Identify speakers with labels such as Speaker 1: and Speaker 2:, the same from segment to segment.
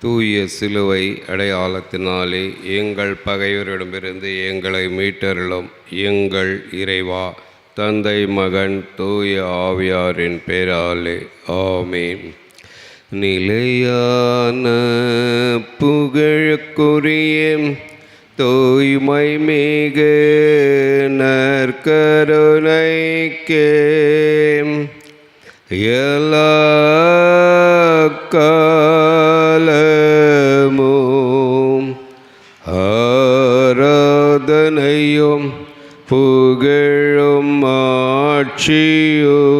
Speaker 1: தூய சிலுவை அடையாளத்தினாலே எங்கள் பகைவரிடமிருந்து எங்களை மீட்டருளும். எங்கள் இறைவா தந்தை மகன் தூய ஆவியாரின் பேராலே. ஆமீன். நிலையான புகழக்குரிய தூய்மை மிகு நற்கருணைக்கே. எல்லா ஆராதனையும் புகழும் ஆட்சியும்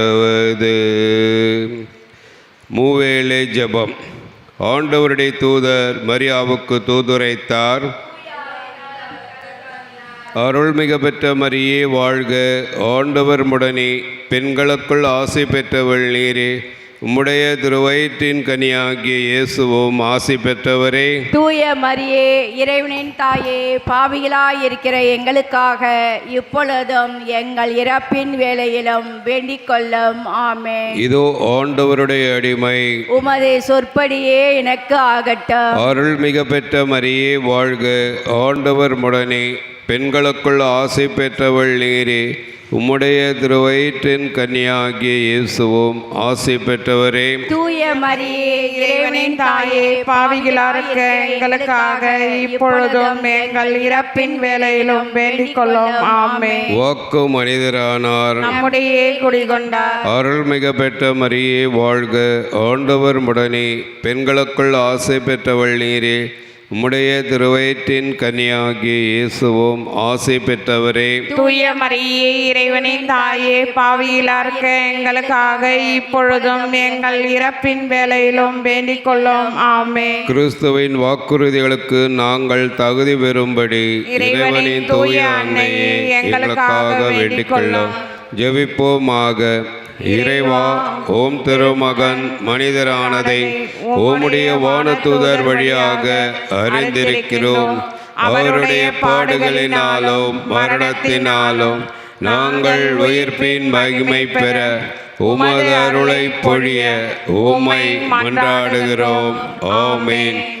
Speaker 1: ஜெபம். ஆண்டவருடைய தூதர் மரியாவுக்கு தூதுரைத்தார். அருள்மிக பெற்ற மரியே வாழ்க. ஆண்டவர் முடனே பெண்களுக்குள் ஆசை பெற்றவள் நீரே. உம்முடைய திருவயிற்றின் கனியாகிய இயேசுவும் ஆசை பெற்றவரே.
Speaker 2: தூய மரியே இறைவனின் தாயே பாவிகளாய் இருக்கிற எங்களுக்காக இப்பொழுதும் எங்கள் இறப்பின் வேளையிலும் வேண்டிக் கொள்ளும். ஆமே
Speaker 1: இதோ ஆண்டவருடைய அடிமை.
Speaker 2: உமது சொற்படியே எனக்கு ஆகட்டும்.
Speaker 1: அருள்மிக பெற்ற மரியே வாழ்க. ஆண்டவர் முடனே பெண்களுக்குள் ஆசை பெற்றவள் நீரே. உம்முடைய திருவயிற்றின் கன்னியாகிய இயேசுவும் ஆசை பெற்றவரே.
Speaker 2: தூய மரியே
Speaker 3: இறைவனின் தாயே பாவிகளாருக்க எங்களுக்காக இப்பொழுதும் எங்கள் இறப்பின் வேலையிலும் வேண்டிக் கொள்ளும். ஆமே
Speaker 1: வாக்கு மனிதரானார்.
Speaker 3: நம்முடைய குடிகொண்டார்.
Speaker 1: அருள்மிக பெற்ற மரியே வாழ்க. ஆண்டவர் முடனே பெண்களுக்குள் ஆசை பெற்றவள் நீரே. உம்முடைய திருவயிற்றின் கன்னியாகிய இயேசுவும் ஆசை பெற்றவரே.
Speaker 3: தூய மரியே இறைவனின் தாயே பாவிகளாருக்க எங்களுக்காக இப்பொழுதும் எங்கள் இறப்பின் வேலையிலும் வேண்டிக் கொள்ளும். ஆமே
Speaker 1: கிறிஸ்துவின் வாக்குறுதிகளுக்கு நாங்கள் தகுதி பெறும்படி இறைவனின் தூய அன்னையே எங்களுக்காக வேண்டிக் கொள்ளும். ஜெபிப்போமாக. இறைவா ஓம் திருமகன் மனிதரானதை ஓமுடைய வானதூதர் வழியாக அறிந்திருக்கிறோம். அவருடைய பாடுகளினாலும் மரணத்தினாலும் நாங்கள் உயிர்ப்பின் மகிமை பெற உமது அருளை பொழிய உம்மை மன்றாடுகிறோம். ஆமீன்.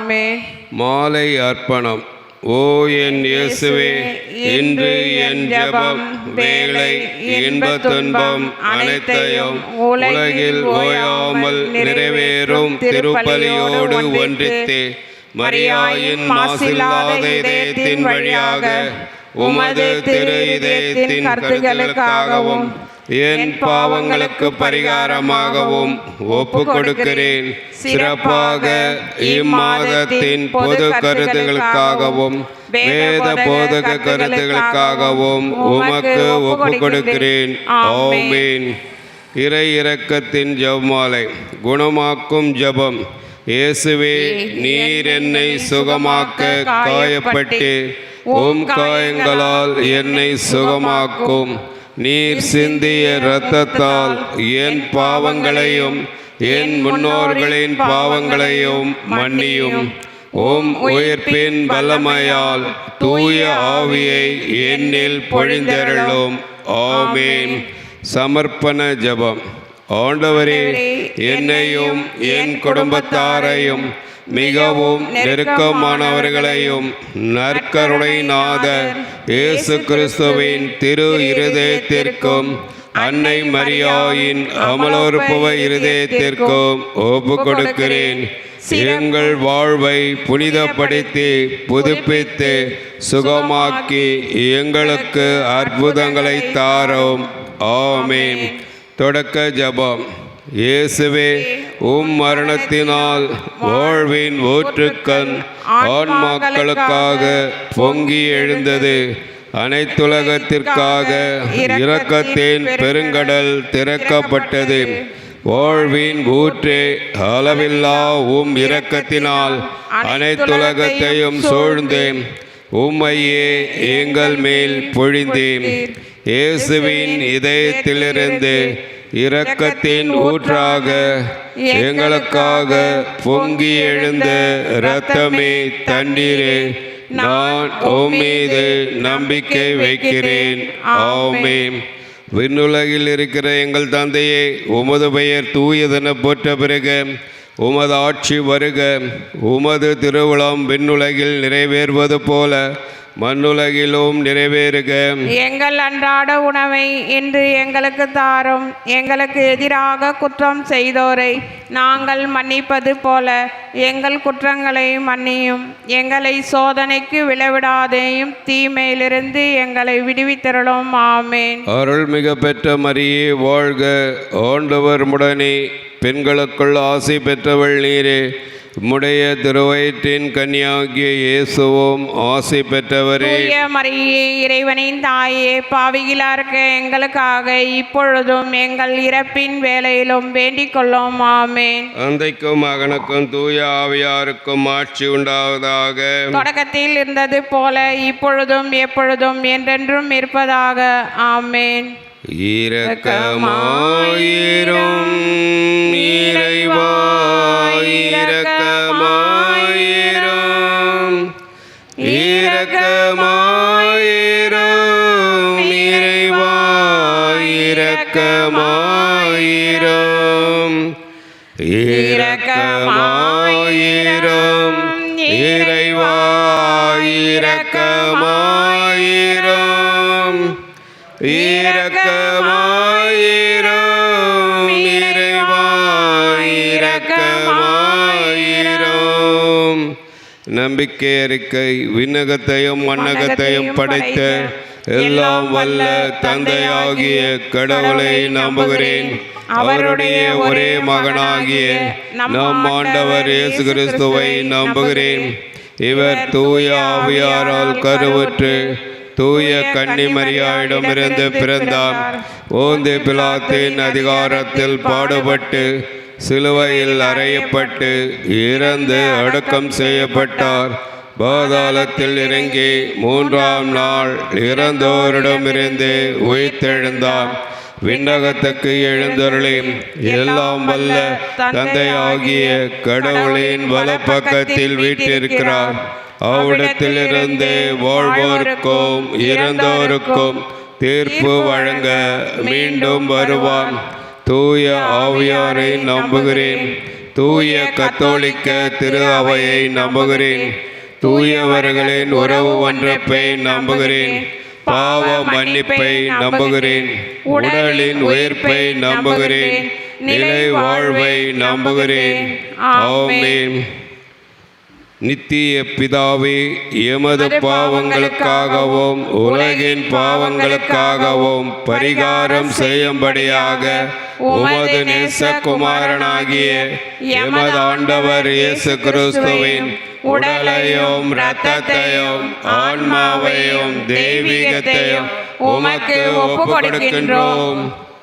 Speaker 3: ஆமே
Speaker 1: மாலை அர்ப்பணம். ஓ என் இயேசுவே இன்று என் ஜெபம் வேலை இன்ப துன்பம் அனைத்தையும் உலகில் ஓயாமல் நிறைவேறும் திருப்பலியோடு ஒன்றித்து மரியாயின் மாசில்லாத இதயத்தின் வழியாக உமது திரு இதயத்தின் கருத்துகளுக்காகவும் என் பாவங்களுக்கு பரிகாரமாகவும் ஒப்பு கொடுக்கிறேன் சிறப்பாக இம்மாதத்தின் பொது கருத்துகளுக்காகவும் வேத போதக கருத்துகளுக்காகவும் உமக்கு ஒப்பு கொடுக்கிறேன் ஆமீன். இறை இறக்கத்தின் ஜெபமாலை குணமாக்கும் ஜெபம். இயேசுவே நீர் என்னை சுகமாக்க காயப்பட்டு உம் காயங்களால் என்னை சுகமாக்கும். நீர் சிந்திய இரத்தத்தால் என் பாவங்களையும் என் முன்னோர்களின் பாவங்களையும் மன்னியும். உம் உயிர்ப்பின் வல்லமையால் தூய ஆவியை என்னில் பொழிந்தருளும். ஆமேன். சமர்ப்பண ஜெபம். ஆண்டவரே என்னையும் என் குடும்பத்தாரையும் மிகவும் நெருக்கமானவர்களையும் நற்கருணை நாதர் இயேசு கிறிஸ்துவின் திரு இருதயத்திற்கும் அன்னை மரியாயின் அமலோற்புவ இருதயத்திற்கும் ஒப்பு கொடுக்கிறேன் எங்கள் வாழ்வை புனிதப்படுத்தி புதுப்பித்து சுகமாக்கி எங்களுக்கு அற்புதங்களை தாரோம். ஆமேன். தொடக்க ஜெபம். இயேசுவே உம் மரணத்தினால் வாழ்வின் ஊற்றுக்கண் ஆன்மாக்களுக்காக பொங்கி எழுந்தது. அனைத்துலகத்திற்காக இரக்கத்தின் பெருங்கடல் திறக்கப்பட்டது. வாழ்வின் ஊற்றே அளவில்லா உம் இரக்கத்தினால் அனைத்துலகத்தையும் சூழ்ந்தேன். உம்மையே எங்கள் மேல் பொழிந்தேன். இயேசுவின் இதயத்திலிருந்து இரக்கத்தின் ஊற்றாக எங்களுக்காக பொங்கி எழுந்த இரத்தமே தண்ணீரே நான் மீது நம்பிக்கை வைக்கிறேன். ஆமே விண்ணுலகில் இருக்கிற எங்கள் தந்தையே உமது பெயர் தூயதென போற்ற பிறகு உமது ஆட்சி வருக. உமது திருவிழம் விண்ணுலகில் நிறைவேறுவது போல மண்ணுலகிலும் நிறைவேறுக.
Speaker 3: எங்கள் அன்றாட உணவை இன்று எங்களுக்கு தாரும். எங்களுக்கு எதிராக குற்றம் செய்தோரை நாங்கள் மன்னிப்பது போல எங்கள் குற்றங்களை மன்னியும். எங்களை சோதனைக்கு விளைவிடாதேயும் தீமையிலிருந்து எங்களை விடுவித்தருளும். ஆமேன்.
Speaker 1: அருள்மிக பெற்ற மரியே வாழ்க. ஆண்டவர் முடனே பெண்களுக்குள் ஆசி பெற்றவள் நீரே. உம்முடைய திருவயிற்றின் கன்னியாகிய இயேசுவும் ஆசி பெற்றவரே.
Speaker 3: மரியே இறைவனின் தாயே பாவிகளா இருக்க எங்களுக்காக இப்பொழுதும் எங்கள் இறப்பின் வேலையிலும் வேண்டிக் கொள்ளும். ஆமேன்.
Speaker 1: தந்தைக்கும் மகனுக்கும் தூய ஆவியாருக்கும் ஆட்சி உண்டாவதாக.
Speaker 3: தொடக்கத்தில் இருந்தது போல இப்பொழுதும் எப்பொழுதும் என்றென்றும் இருப்பதாக. ஆமேன்.
Speaker 1: இரக்கமாயிரும். இறைவா இரக்கமாயிரும். இரக்கமாயிரும். இறைவா இரக்கமாயிரும். இரக்கமாயிரும் நம்பிக்கை அறிக்கை விண்ணகத்தையும் மண்ணகத்தையும் படைத்த எல்லாம் வல்ல தந்தையாகிய கடவுளை நம்புகிறேன். அவருடைய ஒரே மகனாகிய நம் ஆண்டவர் இயேசு கிறிஸ்துவை நம்புகிறேன். இவர் தூய ஆவியாரால் கருவுற்று தூய கன்னிமரியாயிடமிருந்து பிறந்தார். ஓந்து பிலாத்தின் அதிகாரத்தில் பாடுபட்டு சிலுவையில் அறையப்பட்டு இறந்து அடக்கம் செய்யப்பட்டார். பாதாளத்தில் இறங்கி மூன்றாம் நாள் இறந்தோரிடமிருந்து உயிர்த்தெழுந்தார் விண்ணகத்துக்கு எழுந்தருளி எல்லாம் வல்ல தந்தையாகிய கடவுளின் வலப்பக்கத்தில் வீட்டிருக்கிறார். அவ்விடத்திலிருந்து வாழ்வோருக்கும் இறந்தோருக்கும் தீர்ப்பு வழங்க மீண்டும் வருவான். தூய ஆவியாரை நம்புகிறேன். தூய கத்தோலிக்க திரு அவையை நம்புகிறேன். தூயவர்களின் உறவு ஒன்றப்பை நம்புகிறேன். பாவ மன்னிப்பை நம்புகிறேன். உடலின் உயிர்ப்பை நம்புகிறேன். நிலை வாழ்வை நம்புகிறேன். ஆமென். நித்திய பிதாவே எமது பாவங்களுக்காகவும் உலகின் பாவங்களுக்காகவும் பரிகாரம் செய்யும்படியாக உமது நேசகுமாரனாகிய எமது ஆண்டவர் இயேசு கிறிஸ்துவின் உடலையும் இரத்தத்தையும் ஆன்மாவையும் தெய்வீகத்தையும் உமக்கு ஒப்பு கொடுக்கின்றோம்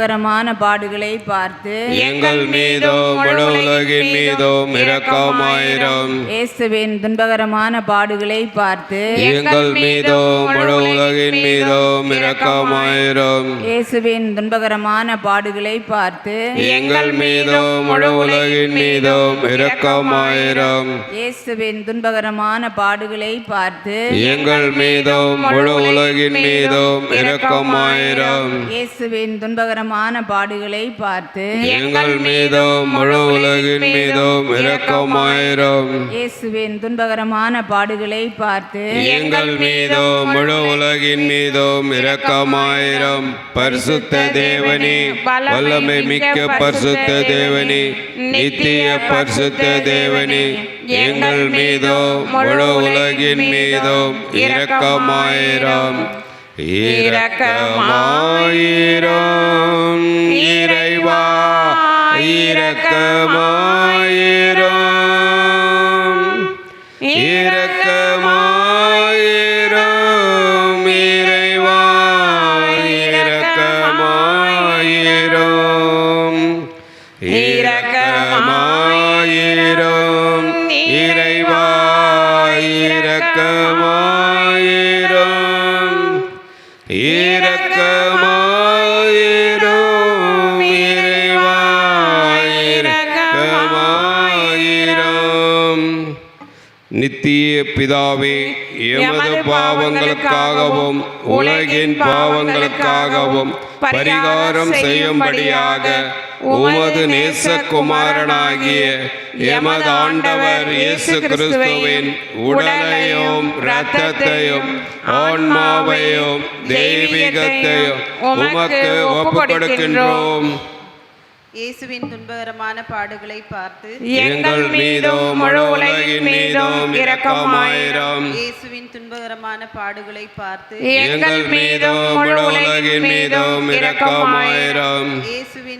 Speaker 2: துன்பகரமான பாடுகளை பார்த்து
Speaker 1: எங்கள் மீதும் உலகின் மீதும் இரக்கமாயிரம்.
Speaker 2: இயேசுவின் துன்பகரமான பாடுகளை பார்த்து
Speaker 1: எங்கள் மீதும் உலகின் மீதும் இரக்கமாயிரம்.
Speaker 2: இயேசுவின் துன்பகரமான பாடுகளை பார்த்து
Speaker 1: எங்கள் மீதும் உலகின் மீதும் இரக்கமாயிரம்.
Speaker 2: இயேசுவின் துன்பகரமான பாடுகளை பார்த்து
Speaker 1: எங்கள் மீதும் உலகின் மீதும் இரக்கமாயிரம்.
Speaker 2: இயேசுவின் துன்பகரமான பாடுகளை பார்த்து
Speaker 1: எங்கள் மீதும் முழு உலகின் மீதும் இரக்கமாயிரம்.
Speaker 2: இயேசுவின் துன்பகரமான பாடுகளை பார்த்து
Speaker 1: எங்கள் மீதும் முழு உலகின் மீதும் இரக்கமாயிரம். பரிசுத்த தேவனே வல்லமை மிக்க பரிசுத்த தேவனே நித்திய பரிசுத்த தேவனே எங்கள் மீதும் முழு உலகின் மீதும் இரக்கமாயிரம். இரக்கமாயிரம். இறைவா இரக்கமாயிரம். இரக்கமாயிரம். இறைவா இரக்கமாயிரம். இரக்கமாயிரம். இறை நித்திய பிதாவே எமது பாவங்களுக்காகவும் உலகின் பாவங்களுக்காகவும் பரிகாரம் செய்யும்படியாக உமது நேசகுமாரனாகிய எமது ஆண்டவர் இயேசு கிறிஸ்துவின் உடலையும் இரத்தத்தையும் ஆன்மாவையும் தெய்வீகத்தையும் உமக்கு ஒப்புக் கொடுக்கின்றோம்
Speaker 4: இயேசுவின் துன்பகரமான பாடுகளை பார்த்து
Speaker 1: எங்கள் மீதும் முழு உலகின் மீதும் இரக்கமாயிரம்.
Speaker 4: இயேசுவின் துன்பகரமான பாடுகளை பார்த்து
Speaker 1: எங்கள் மீதும் முழு உலகின் மீதும் இரக்கமாயிரம்.
Speaker 4: இயேசுவின்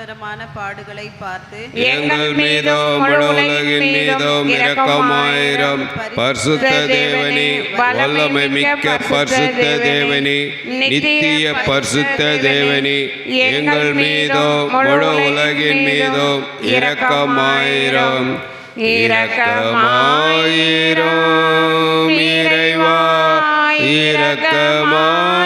Speaker 4: துன்பகரமான பாடுகளை பார்த்து
Speaker 1: எங்கள் மீதும் உலகின் மீதும் இரக்கமாயிரம். பரிசுத்த தேவனி வல்லமை மிக்க பரிசுத்த தேவனி நித்திய பரிசுத்த தேவனி எங்கள் மீதும் முழு உலகின் மீதும் இரக்கமாயிரம். இரக்கமாயிரம் இறைவா இரக்கமாயிரம்.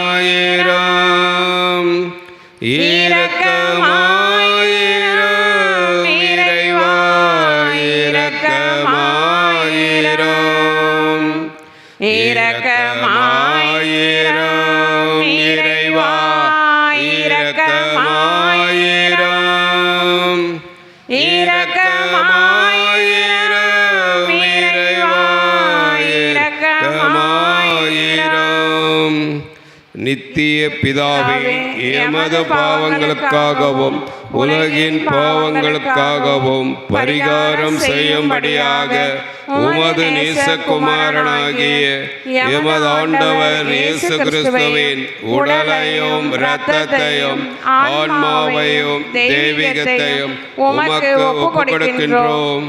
Speaker 1: நித்திய பிதாவே எமது பாவங்களுக்காகவும் உலகின் பாவங்களுக்காகவும் பரிகாரம் செய்யும்படியாக உமது நேசகுமாரனாகிய எமது ஆண்டவர் இயேசு கிறிஸ்துவின் உடலையும் இரத்தத்தையும் ஆன்மாவையும் தெய்வீகத்தையும் உமக்கு ஒப்புக் கொடுக்கின்றோம்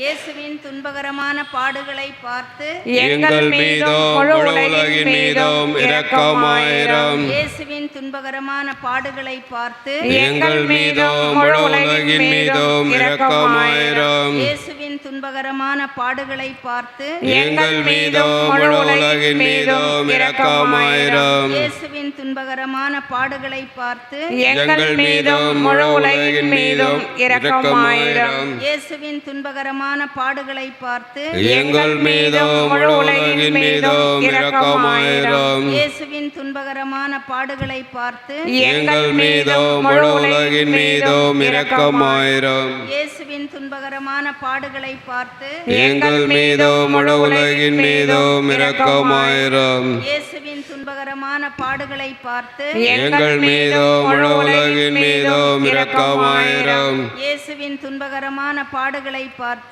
Speaker 5: இயேசுவின் துன்பகரமான பாடுகளை பார்த்து
Speaker 1: எங்கள் மீதும் முழு உலகின் மீதும் இரக்கமாயிரம்.
Speaker 5: இயேசுவின் துன்பகரமான பாடுகளை பார்த்து
Speaker 1: எங்கள் மீதும் உலகின் மீதும் இரக்கமாயிரம்.
Speaker 5: இயேசுவின் துன்பகரமான பாடுகளை பார்த்து
Speaker 1: எங்கள் மீதும் முழு உலகின் மீதும் இரக்கமாயிரம்.
Speaker 5: இயேசுவின் துன்பகரமான பாடுகளை பார்த்து
Speaker 1: எங்கள் மீதும் முழு உலகின் மீதும் இரக்கமாயிரம்.
Speaker 5: இயேசுவின் துன்பகரமான பாடுகளை பார்த்து
Speaker 1: எங்கள் மீதும் உலகின் மீதும் இரக்கமாயிரம்.
Speaker 5: இயேசுவின் துன்பகரமான பாடுகளை பார்த்து
Speaker 1: எங்கள் மீதும் உலகின் மீதும் இரக்கமாயிரம்.
Speaker 5: இயேசுவின் துன்பகரமான பாடுகளை பார்த்து
Speaker 1: எங்கள் மீதும் உலகின் மீதும் இரக்கமாயிரம்.
Speaker 5: இயேசுவின் துன்பகரமான பாடுகளை பார்த்து
Speaker 1: எங்கள் மீதும் முழு உலகின் மீதும் இரக்கமாயிரம்.
Speaker 5: இயேசுவின் துன்பகரமான பாடுகளை பார்த்து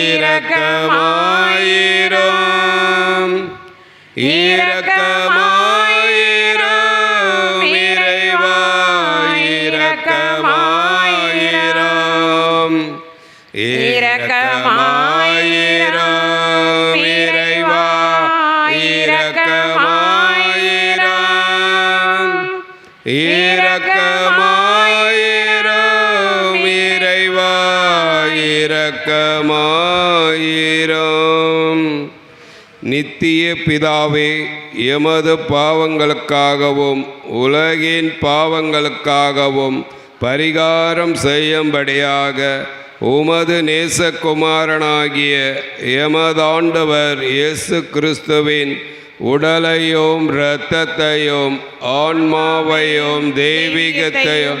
Speaker 1: இரக்கமாயிரம். இரக்கமாயிரம். இறைவா இரக்கமாயிரம். இரக்கமாயிரம். இறைவா இரக்கமாயிரம். இரக்கமாயிரம். இறைவா இரக்கமாயிரம் நித்திய பிதாவே எமது பாவங்களுக்காகவும் உலகின் பாவங்களுக்காகவும் பரிகாரம் செய்யும்படியாக உமது நேசகுமாரனாகிய எமதாண்டவர் இயேசு கிறிஸ்துவின் உடலையும் இரத்தத்தையும் ஆன்மாவையும் தெய்வீகத்தையும்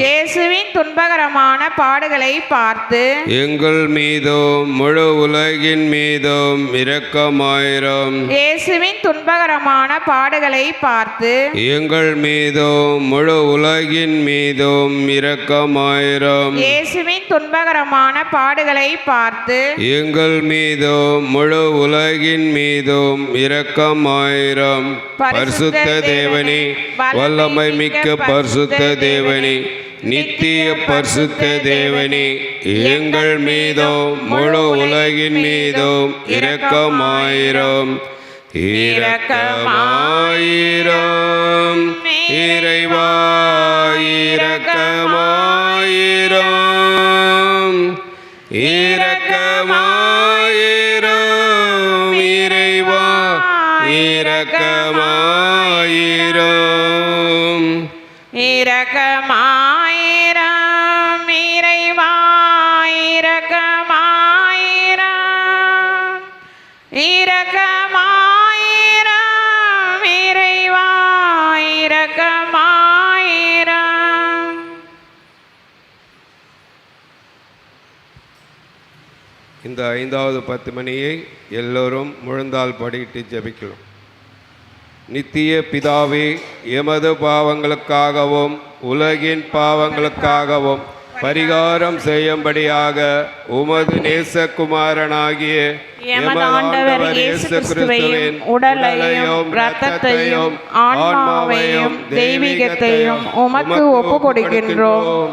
Speaker 3: இயேசுவின் துன்பகரமான பாடுகளை பார்த்து
Speaker 1: எங்கள் மீதும் முழு உலகின் மீதும் இரக்கமாயிரம்.
Speaker 3: இயேசுவின் துன்பகரமான பாடுகளை பார்த்து
Speaker 1: எங்கள் மீதும் முழு உலகின் மீதும் இரக்கமாயிரம்.
Speaker 3: இயேசுவின் துன்பகரமான பாடுகளை பார்த்து
Speaker 1: எங்கள் மீதும் முழு உலகின் மீதும் இரக்கமாயிரம். பரிசுத்த தேவனே வல்லமை மிக்க பரிசுத்த தேவனே. நித்திய பரிசுத்த தேவனே எங்கள் மீதும் முழு உலகின் மீதும் இரக்கமாயிரம். இரக்கமாயிரம். இறைவா இரக்கமாயிரம். இரக்கமாயிரம். இந்த ஐந்தாவது பத்து மணியை எல்லோரும் முழந்தால் படியிட்டு ஜெபிக்கலாம். நித்திய பிதாவே எமது பாவங்களுக்காகவும் உலகின் பாவங்களுக்காகவும் பரிகாரம் செய்யும்படியாக உமது நேசகுமாரனாகிய
Speaker 3: கிறிஸ்துவையும் உடலையும் இரத்தத்தையும் ஆன்மாவையும் தெய்வீகத்தையும் உமக்கு ஒப்பு கொடுக்கின்றோம்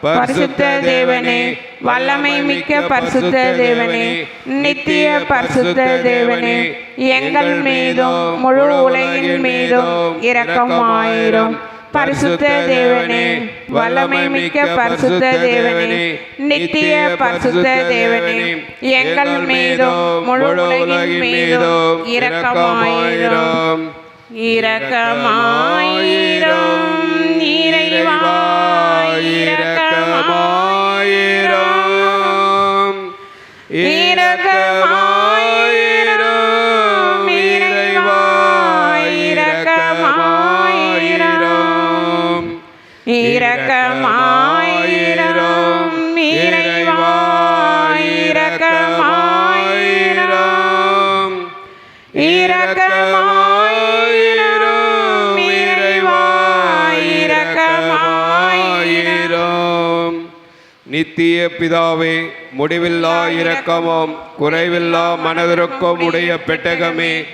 Speaker 3: பரிசுத்த தேவனே வல்லமை மிக்க பரிசுத்த தேவனே நித்திய பரிசுத்த தேவனே எங்கள் மீதும் முழு உலகின் மீதும் இரக்கமாயிரும். பரிசுத்த தேவனே வல்லமை மிக்க பரிசுத்த தேவனே நித்திய பரிசுத்த தேவனே எங்கள் மீதும் முழு உலகின் மீதும் இரக்கமாயிரும். இரக்கமாயிரும். இறைவா இரக்கமாயிரும் இறைவா இரக்கமாயிரும் இரக்கமாயிரும் இறைவா இரக்கமாயிரும் இரக்கமாயிரும் இறைவா இரக்கமாயிரும்
Speaker 1: நித்திய பிதாவே முடிவில்லா இரக்கமும் குறைவில்லா மனதிற்கும் உடைய பெட்டகமே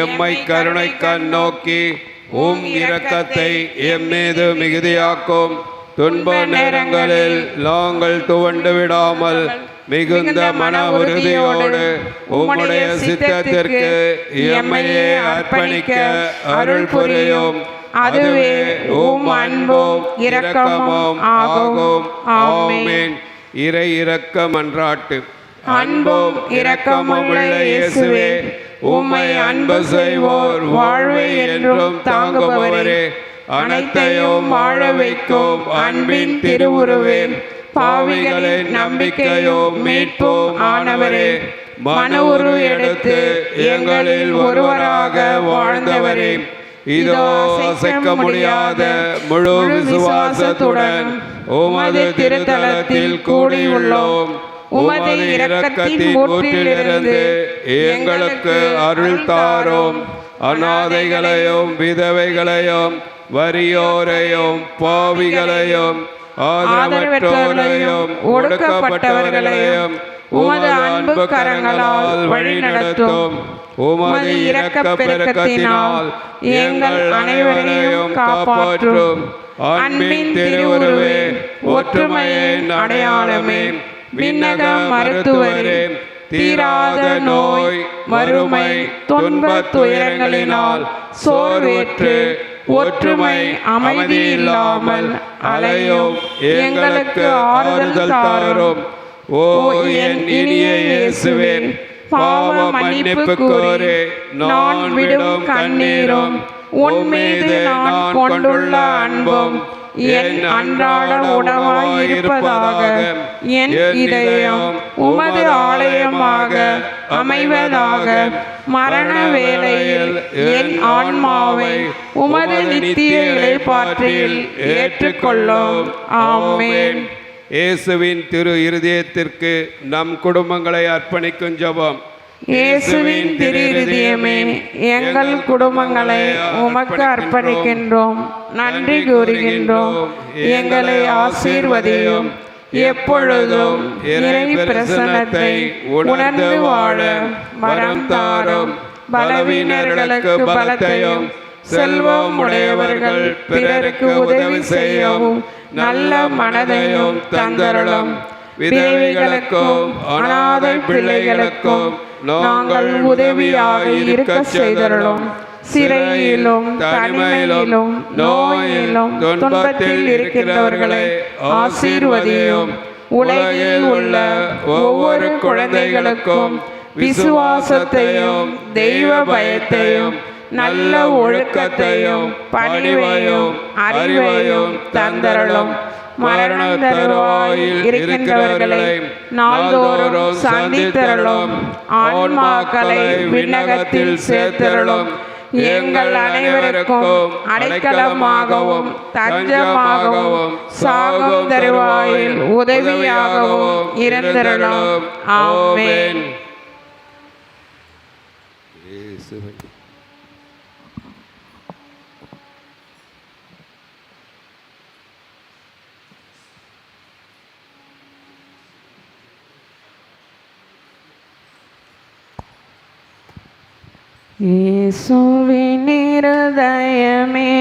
Speaker 1: எம்மை கருணை கண் நோக்கி உம் இரக்கத்தை எம் மீது மிகுதியாக்கும். துன்ப நேரங்களில் நாங்கள் துவண்டு விடாமல் மிகுந்த மன உறுதியோடு உம்முடைய சித்தத்திற்கு எம்மையே அர்ப்பணிக்க அருள் புரியும். அதுவே உம் அன்பும் இரக்கமும் ஆகும். ஆமென். இறை இரக்க மன்றாட்டு
Speaker 3: அன்பும் இரக்கமுள்ள இயேசுவே உம்மை அன்பு செய்வோர் வாழ்வை என்றும் தாங்குபவரே. அனைத்தையும் வாழ வைக்கும் அன்பின் திருவுருவே. பாவிகளின் நம்பிக்கையும் மீட்பும் ஆனவரே. மன உரு எடுத்து எங்களில் ஒருவராக வாழ்ந்தவரே.
Speaker 1: இதோ அசைக்க முடியாத முழு விசுவாசத்துடன் உமது திருத்தலத்தில் கூடியுள்ளோம். உமது இரக்கத்தின் ஊற்றிலிருந்து எங்களுக்கு அருள் தாரும். அநாதைகளையும் விதவைகளையும் வறியோரையும் பாவிகளையும் ஆதரவற்றோரையும் ஒடுக்கப்பட்டவர்களையும் உமது அன்பு கரங்களால் வழிநடத்தும். உமது இரக்க பெருக்கத்தினால் எங்கள் அனைவரையும் காப்பாற்றும். அன்பின் திருவுருவே ஒற்றுமையின் அடையாளமே விண்ணக மருத்துவரே தீராத நோய் மறுமை துன்பத் துயரங்களினால் சோர்வேற்று ஒற்றுமை அமைதி இல்லாமல் அலையும் எங்களுக்கு ஆறுதல் தாரும் ஓ என் இனிய இயேசுவேன் பாவ மன்னிப்பு கோரே நான் விடும் கண்ணீரும் உன் மீது நான் கொண்டுள்ள அன்பும் என் அன்றாட உணவாய் இருப்பதாக என் இதயம் உமது ஆலயமாக அமைவதாக மரண வேளையில் என் ஆன்மாவை உமது நித்திய இளைப்பாற்றில் ஏற்றுக்கொள்ளும். ஆமென். இயேசுவின் திரு இருதயத்திற்கு நம் குடும்பங்களை அர்ப்பணிக்கும் ஜெபம்.
Speaker 3: இயேசுவின் திருஇருதியமே எங்கள் குடும்பங்களை உமக்கு அர்ப்பணிக்கின்றோம் நன்றி கூறுகின்றோம் எங்களை ஆசீர்வதியும். எப்பொழுதும் இறை பிரசனத்தை உணர்ந்து வாழ மரம் தாரும். பலவீனர்களுக்கு பலத்தையும் செல்வம் உடையவர்கள் பிறருக்கு உதவி செய்யவும் நல்ல மனதையும் தந்தருளும். விதவைகளுக்கும் அனாதை பிள்ளைகளுக்கும் நாங்கள் உதவியாக இருக்கச் செய்தருளும். சிறையிலும் தனிமையிலும் நோயிலும் துன்பத்தில் இருக்கின்றவர்களை ஆசீர்வதியும். உலகில் உள்ள ஒவ்வொரு குழந்தைகளுக்கும் விசுவாசத்தையும் தெய்வ பயத்தையும் நல்ல ஒழுக்கத்தையும் பணிவையும் அறிவையும் தந்தரலும் மரண தருவாயில் இருக்கின்றவர்களை நாள்தோறும் சந்தித்தருளும். ஆன்மாக்களை விண்ணகத்தில் சேர்த்தருளும். எங்கள் அனைவருக்கும் அடைக்கலமாகவும் தஞ்சமாகவும் சாகும் தருவாயில் உதவியாகவும் இருந்தருளும். ஆமென்.
Speaker 1: இயேசுவின்
Speaker 3: இயேசுவின் இருதயமே.